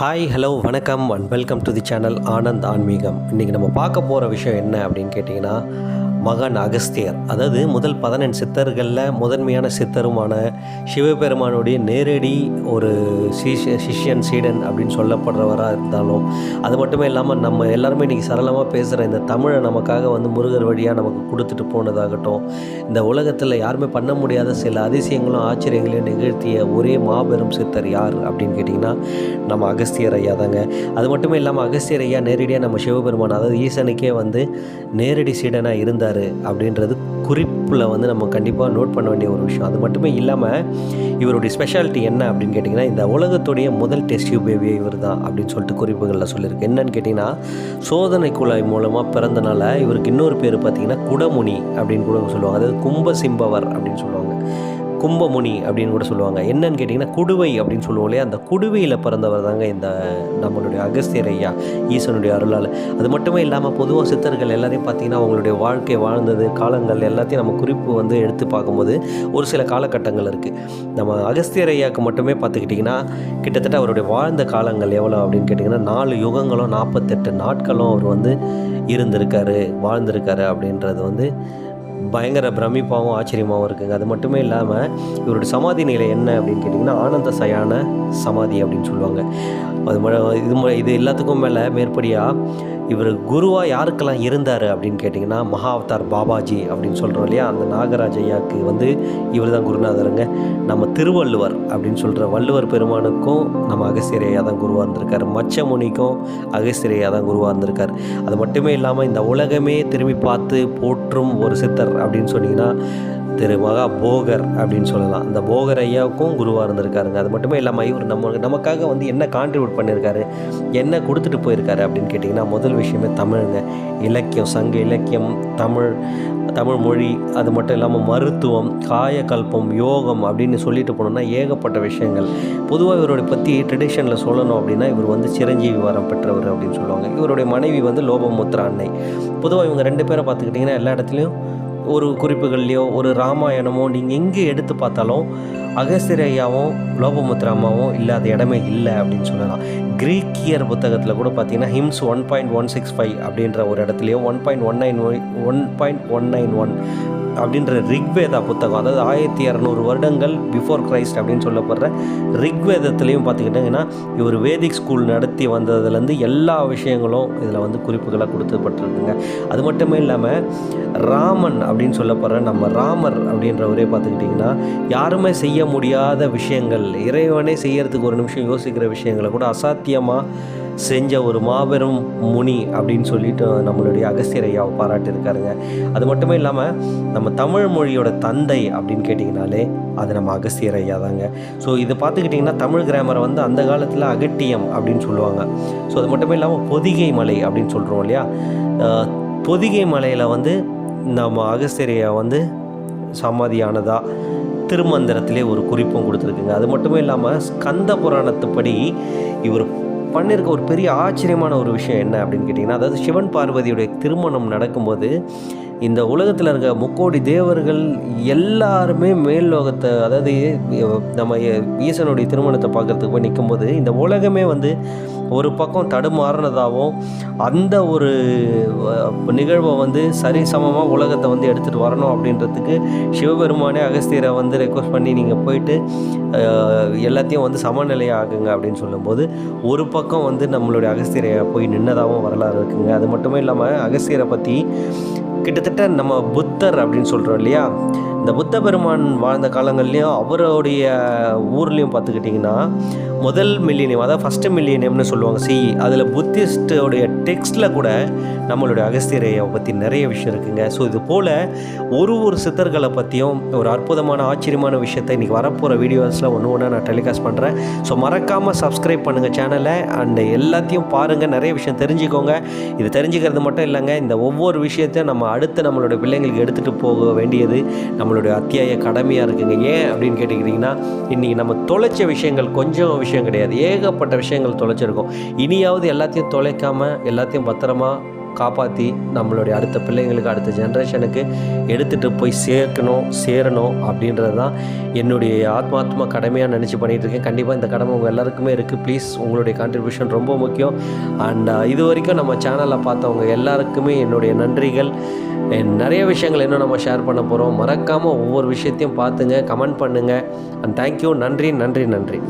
Hi hello வணக்கம் and welcome to the channel Anand Aanmeegam. இன்றைக்கி நம்ம பார்க்க போகிற விஷயம் என்ன அப்படின்னு கேட்டிங்கன்னா மகான் அகஸ்தியர். அதாவது முதல் பதினெண்டு சித்தர்களில் முதன்மையான சித்தருமான சிவபெருமானுடைய நேரடி ஒரு சிஷ சிஷ்யன் சீடன் அப்படின்னு சொல்லப்படுறவராக இருந்தாலும் அது மட்டுமே இல்லாமல் நம்ம எல்லாருமே இன்றைக்கி சரளமாக பேசுகிற இந்த தமிழை நமக்காக வந்து முருகர் வழியாக நமக்கு கொடுத்துட்டு போனதாகட்டும் இந்த உலகத்தில் யாருமே பண்ண முடியாத சில அதிசயங்களும் ஆச்சரியங்களையும் நிகழ்த்திய ஒரே மாபெரும் சித்தர் யார் அப்படின்னு கேட்டிங்கன்னா நம்ம அகஸ்தியர் ஐயா தாங்க. அது மட்டுமே இல்லாமல் அகஸ்தியர் ஐயா நேரடியாக நம்ம சிவபெருமான் அதாவது ஈசனுக்கே வந்து நேரடி சீடனாக இருந்தார். அப்படின்றது குறிப்பில் வந்து நம்ம கண்டிப்பாக நோட் பண்ண வேண்டிய ஒரு விஷயம். அது மட்டுமே இல்லாமல் இவருடைய ஸ்பெஷாலிட்டி என்ன அப்படின்னு கேட்டிங்கன்னா இந்த உலகத்துடைய முதல் டெஸ்ட் பேபியே இவர் தான் அப்படின்னு சொல்லிட்டு குறிப்புகளில் சொல்லியிருக்கு. என்னன்னு கேட்டிங்கன்னா சோதனை குழாய் மூலமாக பிறந்தனால இவருக்கு இன்னொரு பேர் பார்த்தீங்கன்னா குடமுனி அப்படின்னு கூட சொல்லுவாங்க. அதாவது கும்ப சிம்பவர் அப்படின்னு சொல்லுவாங்க. கும்பமுனி அப்படின்னு கூட சொல்லுவாங்க. என்னன்னு கேட்டிங்கன்னா குடுவை அப்படின்னு சொல்லுவோம் இல்லையா? அந்த குடுவையில் பிறந்தவர் தாங்க இந்த நம்மளுடைய அகஸ்தியர் ஐயா ஈசனுடைய அருளால் அது மட்டுமே இல்லாமல் பொதுவாக சித்தர்கள் எல்லாரையும் பார்த்தீங்கன்னா அவங்களுடைய வாழ்க்கை வாழ்ந்தது காலங்கள் எல்லாத்தையும் நம்ம குறிப்பு வந்து எடுத்து பார்க்கும்போது ஒரு சில காலகட்டங்கள் இருக்குது நம்ம அகஸ்தியர் ஐயாவுக்கு மட்டுமே பார்த்துக்கிட்டிங்கன்னா கிட்டத்தட்ட அவருடைய வாழ்ந்த காலங்கள் எவ்வளோ அப்படின்னு கேட்டிங்கன்னா நாலு யுகங்களும் நாற்பத்தெட்டு நாட்களும் அவர் வந்து இருந்திருக்காரு வாழ்ந்திருக்காரு அப்படின்றது வந்து பயங்கர பிரமிப்பாகவும் ஆச்சரியமாகவும் இருக்குங்க. அது மட்டுமே இல்லாமல் இவருடைய சமாதி நிலை என்ன அப்படின்னு கேட்டிங்கன்னா ஆனந்த சயான சமாதி அப்படின்னு சொல்லுவாங்க. அது இது இது எல்லாத்துக்கும் மேலே மேற்படியாக இவர் குருவாக யாருக்கெல்லாம் இருந்தார் அப்படின்னு கேட்டிங்கன்னா மகாவதார் பாபாஜி அப்படின்னு சொல்கிறோம் இல்லையா? அந்த நாகராஜ ஐயாவுக்கு வந்து இவர் தான் குருநாதருங்க. நம்ம திருவள்ளுவர் அப்படின்னு சொல்கிற வள்ளுவர் பெருமானுக்கும் நம்ம அகஸ்தியர் ஐயா தான் குருவாக இருந்திருக்காரு. மச்சமுனிக்கும் அகஸ்தியர் ஐயா தான் குருவாக இருந்திருக்கார். அது மட்டுமே இல்லாமல் இந்த உலகமே திரும்பி பார்த்து போற்றும் ஒரு சித்தர் அப்படின்னு சொன்னிங்கன்னா திரு மகா போகர் அப்படின்னு சொல்லலாம். அந்த போகர் ஐயாவுக்கும் குருவாக இருந்திருக்காருங்க. அது மட்டுமே இல்லாமல் இவர் நம்ம நமக்காக வந்து என்ன கான்ட்ரிபியூட் பண்ணியிருக்காரு என்ன கொடுத்துட்டு போயிருக்காரு அப்படின்னு கேட்டிங்கன்னா முதல் விஷயமே தமிழுங்க. இலக்கியம் சங்க இலக்கியம் தமிழ் தமிழ் மொழி அது மட்டும் இல்லாமல் மருத்துவம் காயக்கல்பம் யோகம் அப்படின்னு சொல்லிட்டு போனோம்னா ஏகப்பட்ட விஷயங்கள். பொதுவாக இவருடைய பற்றி ட்ரெடிஷனில் சொல்லணும் அப்படின்னா இவர் வந்து சிரஞ்சீவி வரம் பெற்றவர் அப்படின்னு சொல்லுவாங்க. இவருடைய மனைவி வந்து லோபமுத்ரா அன்னை. பொதுவாக இவங்க ரெண்டு பேரை பார்த்துக்கிட்டிங்கன்னா எல்லா இடத்துலையும் ஒரு குறிப்புகள்லையோ ஒரு ராமாயணமோ நீங்கள் எங்கே எடுத்து பார்த்தாலும் அகஸ்தியர் ஐயாவும் அம்மாவும் இல்லாத இடமே இல்லை அப்படின்னு சொல்லலாம். கிரீக்கியர் புத்தகத்தில் கூட பார்த்தீங்கன்னா hymns one point one six five அப்படின்ற ஒரு இடத்துலையோ one point one nine one point one nine one அப்படின்ற ரிக்வேதா புத்தகம் அதாவது ஆயிரத்தி இரநூறு வருடங்கள் பிஃபோர் கிரைஸ்ட் அப்படின்னு சொல்லப்படுற ரிக்வேதத்துலேயும் பார்த்துக்கிட்டிங்கன்னா இவர் வேதிக் ஸ்கூல் நடத்தி வந்ததுலேருந்து எல்லா விஷயங்களும் இதில் வந்து குறிப்புகளாக கொடுத்துப்பட்டிருக்குங்க. அது மட்டுமே இல்லாமல் ராமன் அப்படின்னு சொல்லப்படுற நம்ம ராமர் அப்படின்றவரே பார்த்துக்கிட்டிங்கன்னா யாருமே செய்ய முடியாத விஷயங்கள் இறைவனே செய்யறதுக்கு ஒரு நிமிஷம் யோசிக்கிற விஷயங்களை கூட அசாத்தியமாக செஞ்ச ஒரு மாபெரும் முனி அப்படின்னு சொல்லிட்டு நம்மளுடைய அகஸ்தியர் ஐயாவை பாராட்டியிருக்காருங்க. அது மட்டுமே இல்லாமல் நம்ம தமிழ் மொழியோட தந்தை அப்படின்னு கேட்டிங்கனாலே அது நம்ம அகஸ்தியர் ஐயா தாங்க. ஸோ இதை பார்த்துக்கிட்டிங்கன்னா தமிழ் கிராமரை வந்து அந்த காலத்தில் அகட்டியம் அப்படின்னு சொல்லுவாங்க. ஸோ அது மட்டுமே இல்லாமல் பொதிகை மலை அப்படின்னு சொல்கிறோம் இல்லையா? பொதிகை மலையில் வந்து நம்ம அகஸ்தியரையா வந்து சமாதியானதா? திருமந்திரத்திலே ஒரு குறிப்பும் கொடுத்துருக்குங்க. அது மட்டுமே இல்லாமல் ஸ்கந்த புராணத்துப்படி இவர் பண்ணியிருக்க ஒரு பெரிய ஆச்சரியமான ஒரு விஷயம் என்ன அப்படின்னு கேட்டிங்கன்னா அதாவது சிவன் பார்வதியுடைய திருமணம் நடக்கும்போது இந்த உலகத்தில் இருக்க முக்கோடி தேவர்கள் எல்லாருமே மேல் லோகத்தை அதாவது நம்ம ஈசனுடைய திருமணத்தை பார்க்கறதுக்கு போய் நிற்கும்போது இந்த உலகமே வந்து ஒரு பக்கம் தடுமாறினதாகவும் அந்த ஒரு நிகழ்வை வந்து சரிசமமாக உலகத்தை வந்து எடுத்துகிட்டு வரணும் அப்படின்றதுக்கு சிவபெருமானே அகஸ்தியரை வந்து ரெக்வஸ்ட் பண்ணி நீங்கள் போயிட்டு எல்லாத்தையும் வந்து சமநிலையாகுங்க அப்படின்னு சொல்லும்போது ஒரு பக்கம் வந்து நம்மளுடைய அகஸ்தியரை போய் நின்னதாகவும் வரலாறு இருக்குங்க. அது மட்டுமே இல்லாமல் அகஸ்தியரை பற்றி கிட்டத்தட்ட நம்ம புத்தர் அப்படின்னு சொல்கிறோம் இல்லையா? இந்த புத்த பெருமான் வாழ்ந்த காலங்கள்லேயும் அவருடைய ஊர்லேயும் பார்த்துக்கிட்டிங்கன்னா முதல் மில்லினியம் அதாவது ஃபஸ்ட்டு மில்லினியம்னு சொல்லுவாங்க. சிஇ அதில் புத்திஸ்டோடைய டெக்ஸ்ட்டில் கூட நம்மளுடைய அகஸ்தியரையை பற்றி நிறைய விஷயம் இருக்குங்க. ஸோ இது போல் ஒரு ஒரு சித்தர்களை பற்றியும் ஒரு அற்புதமான ஆச்சரியமான விஷயத்தை இன்றைக்கி வரப்போகிற வீடியோஸில் ஒன்று ஒன்றா நான் டெலிகாஸ்ட் பண்ணுறேன் ஸோ மறக்காமல் சப்ஸ்கிரைப் பண்ணுங்கள் சேனலை அண்டு எல்லாத்தையும் பாருங்கள் நிறைய விஷயம் தெரிஞ்சுக்கோங்க. இது தெரிஞ்சுக்கிறது மட்டும் இல்லைங்க. இந்த ஒவ்வொரு விஷயத்தையும் நம்ம அடுத்து நம்மளுடைய பிள்ளைங்களுக்கு எடுத்துகிட்டு போக வேண்டியது நம்மளுடைய அத்தியாய கடமையாக இருக்குங்க. ஏன் அப்படின்னு கேட்டுக்கிட்டிங்கன்னா இன்றைக்கி நம்ம தொலைச்ச விஷயங்கள் கொஞ்சம் விஷயம் கிடையாது. ஏகப்பட்ட விஷயங்கள் தொலைச்சிருக்கோம். இனியாவது எல்லாத்தையும் தொலைக்காமல் எல்லாத்தையும் பத்திரமா காப்பாற்றி நம்மளுடைய அடுத்த பிள்ளைங்களுக்கு அடுத்த ஜென்ரேஷனுக்கு எடுத்துகிட்டு போய் சேர்க்கணும் சேரணும் அப்படின்றது தான் என்னுடைய ஆத்மாத்மா கடமையாக நினச்சி பண்ணிகிட்டு இருக்கேன் கண்டிப்பாக இந்த கடமை உங்கள் எல்லாருக்குமே இருக்குது ப்ளீஸ் உங்களுடைய கான்ட்ரிபியூஷன் ரொம்ப முக்கியம். அண்ட் இது வரைக்கும் நம்ம சேனலை பார்த்தவங்க எல்லாருக்குமே என்னுடைய நன்றிகள். நிறைய விஷயங்கள் இன்னும் நம்ம ஷேர் பண்ண போகிறோம் மறக்காமல் ஒவ்வொரு விஷயத்தையும் பார்த்துங்க கமெண்ட் பண்ணுங்கள் அண்ட் தேங்க்யூ நன்றி நன்றி நன்றி.